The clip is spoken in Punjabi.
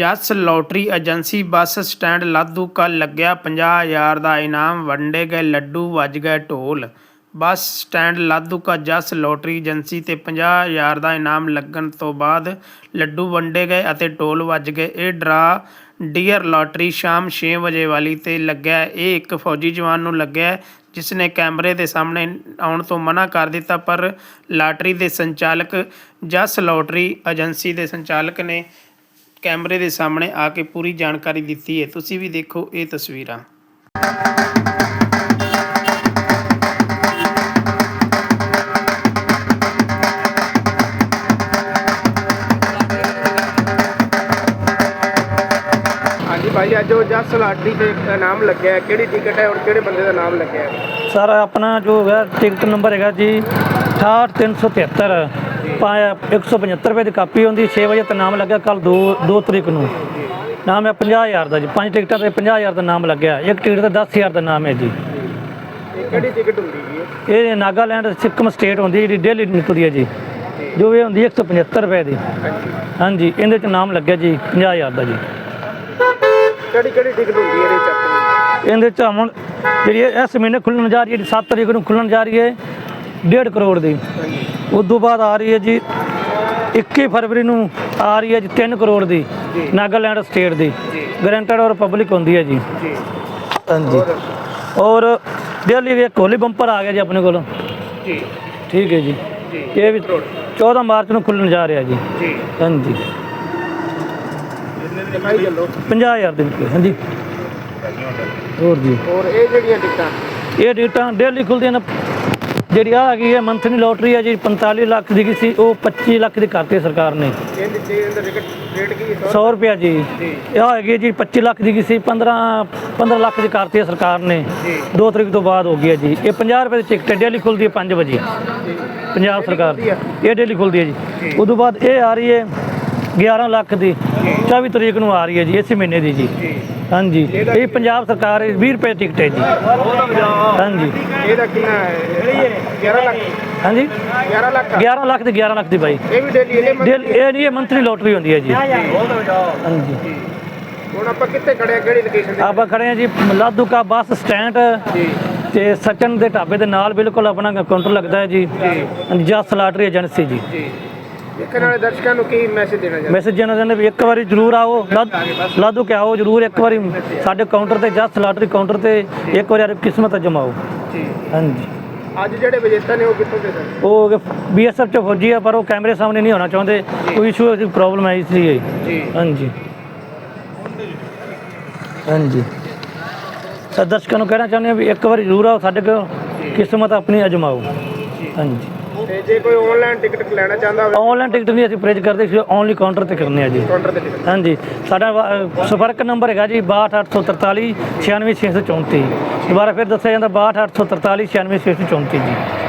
Jas lottery agency bus stand Ladhuka ਲੱਗਿਆ 50000 ਦਾ ਇਨਾਮ, ਵੰਡੇ ਗਏ ਲੱਡੂ, ਵੱਜ ਗਏ ਢੋਲ। Bus stand Ladhuka Jas lottery agency ਤੇ 50000 ਦਾ ਇਨਾਮ ਲੱਗਣ ਤੋਂ ਬਾਅਦ ਲੱਡੂ ਵੰਡੇ ਗਏ ਅਤੇ ਢੋਲ ਵੱਜ ਗਏ। ਇਹ ਡਰਾ ਡੀਅਰ ਲੋਟਰੀ ਸ਼ਾਮ 6 ਵਜੇ ਵਾਲੀ ਤੇ ਲੱਗਿਆ। ਇਹ ਇੱਕ ਫੌਜੀ ਜਵਾਨ ਨੂੰ ਲੱਗਿਆ ਜਿਸ ਨੇ ਕੈਮਰੇ ਦੇ ਸਾਹਮਣੇ ਆਉਣ ਤੋਂ ਮਨਾ ਕਰ ਦਿੱਤਾ, ਪਰ ਲਾਟਰੀ ਦੇ ਸੰਚਾਲਕ, ਜਸ ਲੋਟਰੀ ਏਜੰਸੀ ਦੇ ਸੰਚਾਲਕ ਨੇ ਕੈਮਰੇ ਦੇ ਸਾਹਮਣੇ ਆ ਕੇ ਪੂਰੀ ਜਾਣਕਾਰੀ ਦਿੱਤੀ ਹੈ। ਤੁਸੀਂ ਵੀ ਦੇਖੋ ਇਹ ਤਸਵੀਰਾਂ। ਹਾਂਜੀ ਭਾਈ ਅੱਜ ਉਹ ਜਸ ਲਾਟਰੀ ਤੇ ਇੱਕ ਨਾਮ ਲੱਗਿਆ ਹੈ। ਕਿਹੜੀ ਟਿਕਟ ਹੈ ਔਰ ਕਿਹੜੇ ਬੰਦੇ ਦਾ ਨਾਮ ਲੱਗਿਆ ਹੈ? ਸਰ ਆਪਣਾ ਜੋ ਹੈ ਟਿਕਟ ਨੰਬਰ ਹੈਗਾ ਜੀ 68373 ਪਾਇਆ 175 ਰੁਪਏ ਦੀ ਕਾਪੀ ਹੁੰਦੀ 6 ਵਜੇ ਤੇ ਨਾਮ ਲੱਗਿਆ ਕੱਲ 2 2 ਤਰੀਕ ਨੂੰ। ਨਾਮ ਹੈ 50000 ਦਾ ਜੀ ਪੰਜ ਟਿਕਟਾਂ ਤੇ 50000 ਦਾ ਨਾਮ ਲੱਗਿਆ ਇੱਕ ਟਿਕਟ ਤੇ 10000 ਦਾ ਨਾਮ ਹੈ ਜੀ। ਇਹ ਕਿਹੜੀ ਟਿਕਟ ਹੁੰਦੀ ਜੀ ਇਹ? ਨਾਗਾਲੈਂਡ ਸਿੱਕਮ ਸਟੇਟ ਹੁੰਦੀ ਜਿਹੜੀ ਡੇਲੀ ਨਿਕਲਦੀ ਹੈ ਜੀ। ਜੋ ਇਹ ਹੁੰਦੀ ਹੈ 175 ਰੁਪਏ ਦੀ। ਹਾਂਜੀ ਇਹਦੇ ਚ ਨਾਮ ਲੱਗਿਆ ਜੀ 50000 ਦਾ ਜੀ। ਕਿਹੜੀ ਕਿਹੜੀ ਟਿਕਟ ਹੁੰਦੀ ਹੈ ਇਹਦੇ ਚ ਇਹਦੇ ਚ ਹੁਣ ਜਿਹੜੀ ਇਸ ਮਹੀਨੇ ਖੁੱਲਣ ਜਾ ਰਹੀ ਹੈ ਜਿਹੜੀ 7 ਤਰੀਕ ਨੂੰ ਖੁੱਲਣ ਜਾ ਰਹੀ ਹੈ 1.5 ਕਰੋੜ ਦੀ। ਉਸ ਤੋਂ ਬਾਅਦ ਆ ਰਹੀ ਹੈ ਜੀ 21 ਫਰਵਰੀ ਨੂੰ ਆ ਰਹੀ ਹੈ ਜੀ 3 ਕਰੋੜ ਦੀ। ਨਾਗਾਲੈਂਡ ਸਟੇਟ ਦੀ। ਗਰੰਟਡ ਔਰ ਪਬਲਿਕ ਹੁੰਦੀ ਹੈ ਜੀ। ਜੀ। ਹਾਂਜੀ। ਔਰ ਦਿੱਲੀ ਵੀ ਇੱਕ ਹੋਲੀ ਬੰਪਰ ਆ ਗਿਆ ਜੀ ਆਪਣੇ ਕੋਲ। ਜੀ। ਠੀਕ ਹੈ ਜੀ। ਇਹ ਵੀ 14 ਮਾਰਚ ਨੂੰ ਖੁੱਲਣ ਜਾ ਰਿਹਾ ਜੀ। ਜੀ। ਹਾਂਜੀ। ਦਿਖਾਈ ਚੱਲੋ 50000 ਦੇ ਵਿੱਚ। ਹਾਂਜੀ। ਹੋਰ ਜੀ। ਔਰ ਇਹ ਜਿਹੜੀਆਂ ਟਿਕਟਾਂ? ਇਹ ਡੇਟਾਂ ਡੇਲੀ ਖੁੱਲਦੀਆਂ ਨੇ। ਜਿਹੜੀ ਆ ਹੈਗੀ ਹੈ ਮੰਥਲੀ ਲੋਟਰੀ ਹੈ ਜੀ 45 ਲੱਖ ਦੀ ਸੀ ਉਹ 25 ਲੱਖ ਦੀ ਕਰਤੀ ਸਰਕਾਰ ਨੇ। ਕੀ 100 ਰੁਪਿਆ ਜੀ। ਇਹ ਹੈਗੀ ਜੀ 25 ਲੱਖ ਦੀ ਸੀ 15 15 ਲੱਖ ਦੀ ਕਰਤੀ ਸਰਕਾਰ ਨੇ। ਜੀ। 2 ਤਰੀਕ ਤੋਂ ਬਾਅਦ ਹੋ ਗਈ ਹੈ ਜੀ। ਇਹ 50 ਰੁਪਏ ਦੀ ਟਿਕਟ ਡੇਲੀ ਖੁੱਲਦੀ ਹੈ 5 ਵਜੇ। ਪੰਜਾਬ ਸਰਕਾਰ। ਦੀ ਇਹ ਡੇਲੀ ਖੁੱਲਦੀ ਹੈ ਜੀ। ਉਦੋਂ ਬਾਅਦ ਇਹ ਆ ਰਹੀ ਹੈ 11 ਲੱਖ ਦੀ। 24 ਤਰੀਕ ਨੂੰ ਆ ਰਹੀ ਹੈ ਜੀ ਇਸੇ ਮਹੀਨੇ ਦੀ ਜੀ। ਹਾਂਜੀ। ਇਹ ਪੰਜਾਬ ਸਰਕਾਰ ਦੀ 20 ਰੁਪਏ ਟਿਕਟ ਹੈ ਜੀ। ਹਾਂਜੀ। ਇਹਦਾ ਕਿੰਨਾ ਹੈ? 11 ਲੱਖ। ਹਾਂਜੀ। 11 ਲੱਖ 11 ਲੱਖ ਦੀ 11 ਲੱਖ ਦੀ ਬਾਈ। ਇਹ ਵੀ ਡੇਲੀ ਇਹ ਨਹੀਂ ਇਹ ਮੰਥਲੀ ਲੋਟਰੀ ਹੁੰਦੀ ਹੈ ਜੀ। ਹਾਂਜੀ। ਹੁਣ ਆਪਾਂ ਕਿੱਥੇ ਖੜੇ ਆ ਕਿਹੜੀ ਲੋਕੇਸ਼ਨ ਤੇ? ਆਪਾਂ ਖੜੇ ਹਾਂ ਜੀ ਲਾਧੂਕਾ ਬੱਸ ਸਟੈਂਡ ਜੀ। ਤੇ ਸਚਨ ਦੇ ਢਾਬੇ ਦੇ ਨਾਲ ਬਿਲਕੁਲ ਆਪਣਾ ਕਾਊਂਟਰ ਲੱਗਦਾ ਹੈ ਜੀ। ਜਸ ਲਾਟਰੀ ਏਜੰਸੀ ਜੀ। ਜੀ। ਦੇਖਣ ਵਾਲੇ ਦਰਸ਼ਕਾਂ ਨੂੰ ਕੀ ਮੈਸੇਜ ਦੇਣਾ ਚਾਹੁੰਦੇ? ਮੈਸੇਜ ਜਨਾਂ ਨੇ ਵੀ ਇੱਕ ਵਾਰੀ ਜ਼ਰੂਰ ਆਓ। ਲਾਧੂ ਕਿ ਆਓ ਜ਼ਰੂਰ ਇੱਕ ਵਾਰੀ ਸਾਡੇ ਕਾਊਂਟਰ ਤੇ ਜਸ ਲਾਟਰੀ ਕਾਊਂਟਰ ਤੇ ਇੱਕ ਵਾਰੀ ਕਿਸਮਤ ਅਜਮਾਓ ਜੀ। ਹਾਂਜੀ। ਅੱਜ ਜਿਹੜੇ ਵਿਜੇਤਾ ਨੇ ਉਹ ਕਿੱਥੋਂ ਦੇ ਸਨ? ਉਹ ਬੀਐਸਐਫ ਚ ਫੌਜੀ ਆ ਪਰ ਉਹ ਕੈਮਰੇ ਸਾਹਮਣੇ ਨਹੀਂ ਹੋਣਾ ਚਾਹੁੰਦੇ। ਕੋਈ ਇਸ਼ੂ ਪ੍ਰੋਬਲਮ ਹੈ ਇਸ ਲਈ। ਜੀ। ਹਾਂਜੀ। ਹਾਂਜੀ। ਤਾਂ ਦਰਸ਼ਕਾਂ ਨੂੰ ਕਹਿਣਾ ਚਾਹੁੰਦੇ ਹਾਂ ਵੀ ਇੱਕ ਵਾਰੀ ਜ਼ਰੂਰ ਆਓ ਸਾਡੇ ਕੋਲ ਕਿਸਮਤ ਆਪਣੀ ਅਜਮਾਓ ਹਾਂਜੀ। ਤੇ ਜੇ ਕੋਈ ਆਨਲਾਈਨ ਟਿਕਟ ਲੈਣਾ ਚਾਹੁੰਦਾ ਹੋਵੇ ਆਨਲਾਈਨ ਟਿਕਟ ਨਹੀਂ ਅਸੀਂ ਪ੍ਰੇਜ ਕਰਦੇ ਸੀ ਓਨਲੀ ਕਾਊਂਟਰ ਤੇ ਕਰਨੇ ਆ ਜੀ। ਕਾਊਂਟਰ ਤੇ ਟਿਕਟ ਹਾਂਜੀ। ਸਾਡਾ ਵਾ- ਸੰਪਰਕ ਨੰਬਰ ਹੈਗਾ ਜੀ 62843 96634 ਦੁਬਾਰਾ ਫਿਰ ਦੱਸਿਆ ਜਾਂਦਾ 62843 96634 ਜੀ।